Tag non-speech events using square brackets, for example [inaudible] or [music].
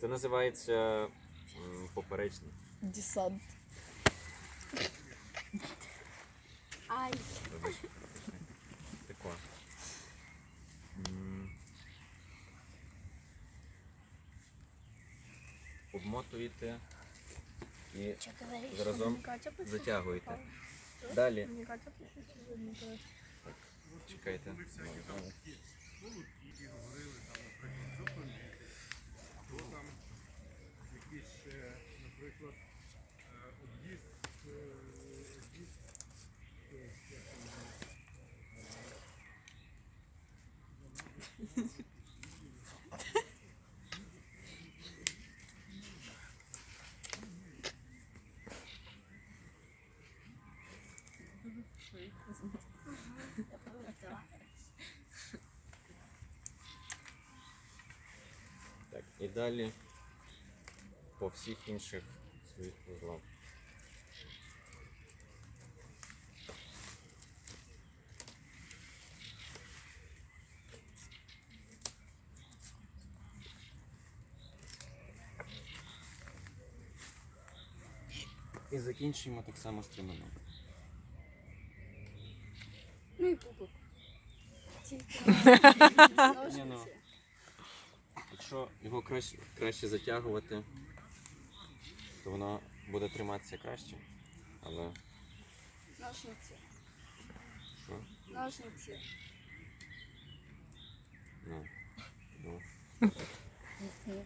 Це називається м, поперечний. Десант. Ай. Вибач. Тако. М. Обмотуєте і Катя пише? затягуєте. Далі. Мені Катя пише, чи ви не? Чекайте. наприклад, е, об'їзд, е, об'їзд, е, як там, Я помітила. Так, і далі по всіх інших своїх вузлах. І закінчуємо так само стременом. Ну і. Тільки [laughs] Ні, ну. Якщо його краще, краще затягувати, то воно буде триматися краще. Але Ножниці. що? Ножниці. Ну, ну.